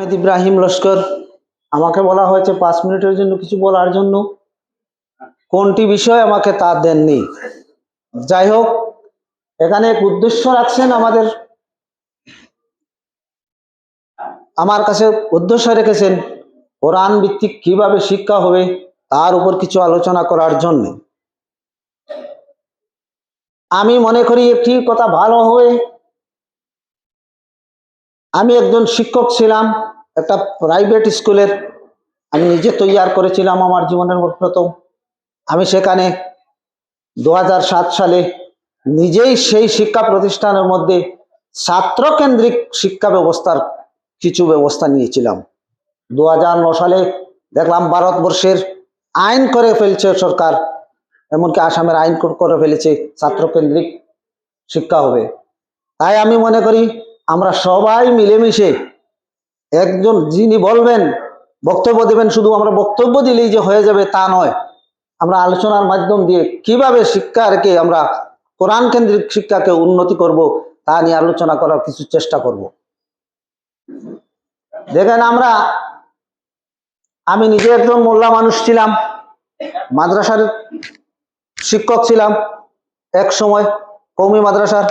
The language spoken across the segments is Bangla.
আহমেদ ইব্রাহিম লস্কর, আমাকে বলা হয়েছে পাঁচ মিনিটের জন্য কিছু বলার জন্য। কোনটি বিষয় আমাকে তা দেননি। যাই হোক, এখানে এক উদ্দেশ্য রাখছেন আমাদের। আমার কাছে উদ্দেশ্য রেখেছেন কোরআন ভিত্তিক কীভাবে শিক্ষা হবে তার উপর কিছু আলোচনা করার জন্য। আমি মনে করি একটি কথা ভালো হবে আমি একজন শিক্ষক ছিলাম। একটা প্রাইভেট স্কুলের আমি নিজে তৈয়ার করেছিলাম আমার জীবনের প্রথম। আমি সেখানে দু হাজার সাত সালে নিজেই সেই শিক্ষা প্রতিষ্ঠানের মধ্যে ছাত্রকেন্দ্রিক শিক্ষা ব্যবস্থার কিছু ব্যবস্থা নিয়েছিলাম। দু সালে দেখলাম ভারতবর্ষের আইন করে ফেলছে সরকার, এমনকি আসামের আইন করে ফেলেছে ছাত্রকেন্দ্রিক শিক্ষা হবে। তাই আমি মনে করি আমরা সবাই মিলেমিশে একজন যিনি বলবেন, বক্তব্য দেবেন, শুধু আমরা বক্তব্য দিলেই যে হয়ে যাবে তা নয়। আমরা আলোচনার মাধ্যম দিয়ে কীভাবে শিক্ষাকে আমরা, কোরআন কেন্দ্রিক শিক্ষাকে উন্নতি করব, তা নিয়ে আলোচনা করার কিছু চেষ্টা করব। দেখেন আমরা, আমি নিজে একজন মোল্লা মানুষ ছিলাম, মাদ্রাসার শিক্ষক ছিলাম, এক সময় কৌমি মাদ্রাসার,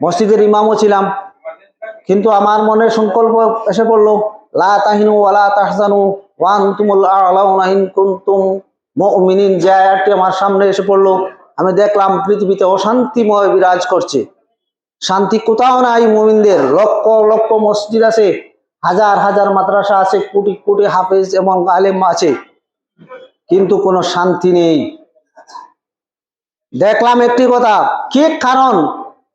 মসজিদের ইমামও ছিলাম কিন্তু আমার মনে সংকল্প এসে পড়ল, লা তাহিনু ওয়ালা তাহজানু ওয়ান তুমুল আমার সামনে এসে পড়ল, আমি দেখলাম পৃথিবীতে অশান্তিময় বিরাজ করছে। শান্তি কোথাও নাই মুমিনদের, লক্ষ লক্ষ মসজিদ আছে, হাজার হাজার মাদ্রাসা আছে, কোটি কোটি হাফেজ এবং আলেম আছে, কিন্তু কোনো শান্তি নেই। দেখলাম একটি কথা, কি কারণ?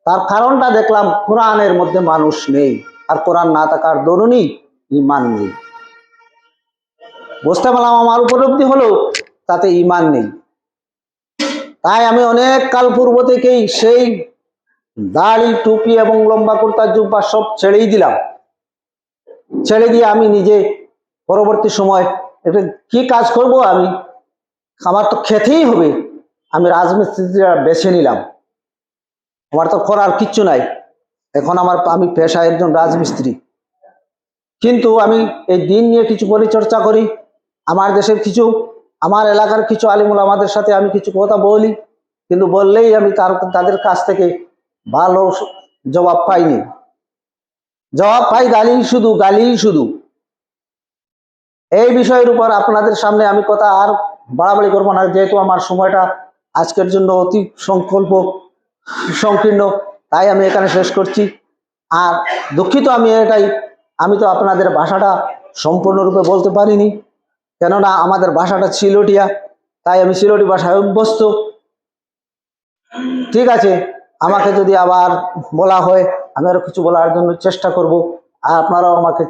তার কারণটা দেখলাম কোরআনের মধ্যে মানুষ নেই, আর কোরআন না থাকার দরুনই ইমান নেই। বুঝতে পারলাম আমার উপলব্ধি হলো, তাতে ইমান নেই। তাই আমি অনেক কাল পূর্ব থেকেই সেই দাড়ি, টুপি এবং লম্বা কুর্তা জুব্বা সব ছেড়েই দিলাম। ছেড়ে দিয়ে আমি নিজে পরবর্তী সময় এটা কি কাজ করব আমি? আমার তো খেতেই হবে। আমি রাজমিস্ত্রিটা বেছে নিলাম। আমার তো করার কিচ্ছু নাই। এখন আমার, আমি পেশা একজন রাজমিস্ত্রি। কিন্তু আমি এই দিন নিয়ে কিছু পরিচর্চা করি। আমার দেশের কিছু, আমার এলাকার কিছু আলিমুল আমাদের সাথে আমি কিছু কথা বলি। কিন্তু বললেই আমি তার, তাদের কাছ থেকে ভালো জবাব পাইনি। জবাব পাই গালি শুধু গালি শুধু। এই বিষয়ের উপর আপনাদের সামনে আমি কথা আর বাড়াবাড়ি করব না। যেহেতু আমার সময়টা আজকের জন্য অতি সংকল্প সংকীর্ণ, তাই আমি এখানে শেষ করছি। আর দুঃখিত আমি এটাই, আমি তো আপনাদের ভাষাটা সম্পূর্ণরূপে বলতে পারিনি, কেননা আমাদের ভাষাটা সিলোটিয়া তাই আমি সিলোটি ভাষায় অভ্যস্ত। ঠিক আছে, আমাকে যদি আবার বলা হয়, আমি আরও কিছু বলার জন্য চেষ্টা করব, আর আপনারাও আমাকে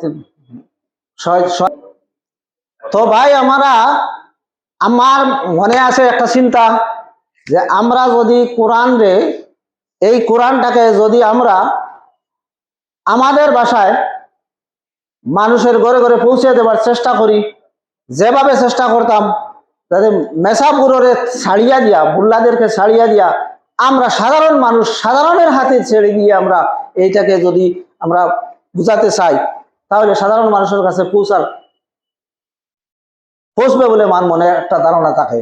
তো ভাই, আমরা, আমার মনে আছে একটা চিন্তা, যে আমরা যদি কোরআন রে এই কোরআনটাকে যদি আমরা আমাদের ভাষায় মানুষের ঘরে ঘরে পৌঁছে দেবার চেষ্টা করি, যেভাবে চেষ্টা করতাম যাতে মেসাপুরে ছাড়িয়া দিয়া, বুল্লাদেরকে ছাড়িয়া দিয়া, আমরা সাধারণ মানুষ, সাধারণের হাতে ছেড়ে দিয়ে আমরা এইটাকে যদি আমরা বুঝাতে চাই, তাহলে সাধারণ মানুষের কাছে পৌঁছার পৌঁছবে বলে মান মনে একটা ধারণা থাকে।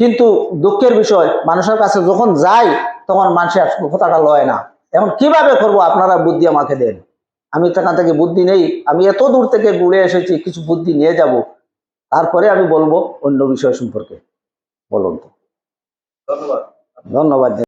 কিন্তু দুঃখের বিষয়, মানুষের কাছে যখন যাই তখন মানুষের কথাটা লয় না। এখন কীভাবে করব? আপনারা বুদ্ধি আমাকে দেন। আমি সেখান থেকে বুদ্ধি নেই। আমি এত দূর থেকে ঘুরে এসেছি কিছু বুদ্ধি নিয়ে যাব। তারপরে আমি বলব অন্য বিষয় সম্পর্কে। বলুন তো। ধন্যবাদ। ধন্যবাদ।